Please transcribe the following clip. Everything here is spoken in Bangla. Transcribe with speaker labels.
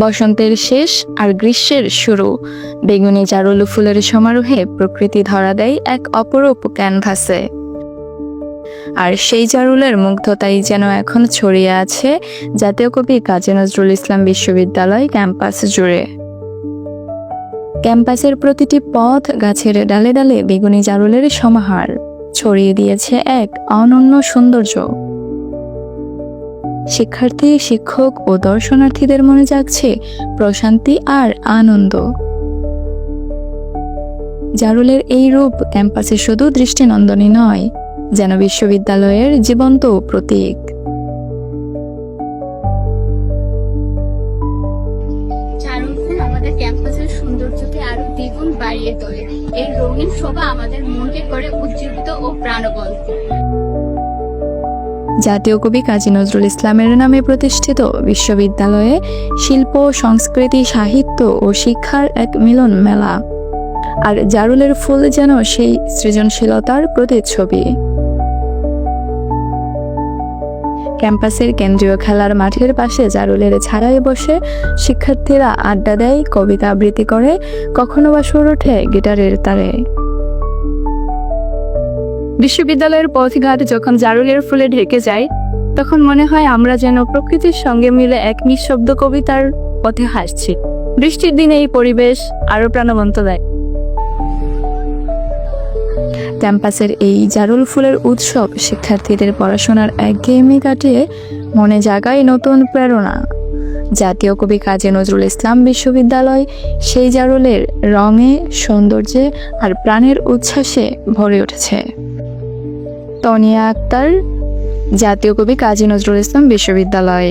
Speaker 1: বসন্তের শেষ আর গ্রীষ্মের শুরু। বেগুনি জারুল ফুলের সমারোহে প্রকৃতি ধরা দেয় এক অপরূপ ক্যানভাসে। আর সেই জারুলের মুগ্ধতাই যেন এখন ছড়িয়ে আছে জাতীয় কবি কাজী নজরুল ইসলাম বিশ্ববিদ্যালয় ক্যাম্পাস জুড়ে। ক্যাম্পাসের প্রতিটি পথ গাছের ডালে ডালে বেগুনি জারুলের সমাহার। ছড়িয়ে দিয়েছে এক অনন্য সৌন্দর্য। শিক্ষার্থী, শিক্ষক ও দর্শনার্থীদের মনে জাগছে প্রশান্তি আর আনন্দ। জারুলের এই রূপ ক্যাম্পাসে শুধু দৃষ্টিনন্দনই নয়, যেন বিশ্ববিদ্যালয়ের জীবন্ত প্রতীক।
Speaker 2: বাড়িয়ে তোলে। এই রঙিন শোভা আমাদের মনকে করে উজ্জীবিত ও প্রাণবন্ত।
Speaker 1: জাতীয় কবি কাজী নজরুল ইসলামের নামে প্রতিষ্ঠিত বিশ্ববিদ্যালয়ে শিল্প, সংস্কৃতি, সাহিত্য ও শিক্ষার এক মিলন মেলা। আর জারুলের ফুল যেন সেই সৃজনশীলতার প্রতিচ্ছবি। ক্যাম্পাসের কেন্দ্রীয় খেলার মাঠের পাশে জারুলের ছাড়াই বসে শিক্ষার্থীরা আড্ডা দেয়, কবিতা আবৃত্তি করে, কখনো বা সুর ওঠে গিটারের তারে। বিশ্ববিদ্যালয়ের পথঘাট যখন জারুলের ফুলে ঢেকে যায়, তখন মনে হয় আমরা যেন প্রকৃতির সঙ্গে মিলে এক নিঃশব্দ কবিতার পথে হাসছি বৃষ্টির দিনে এই পরিবেশ আরও প্রাণবন্ত দেয়। ক্যাম্পাসের এই জারুল ফুলের উৎসব শিক্ষার্থীদের পড়াশোনার একঘেয়েমি কাটিয়ে মনে জাগায় নতুন প্রেরণা। জাতীয় কবি কাজী নজরুল ইসলাম বিশ্ববিদ্যালয় সেই জারুলের রঙে, সৌন্দর্যে আর প্রাণের উচ্ছ্বাসে ভরে উঠেছে। তনিয়া আক্তার জাতীয় কবি কাজী নজরুল ইসলাম বিশ্ববিদ্যালয়।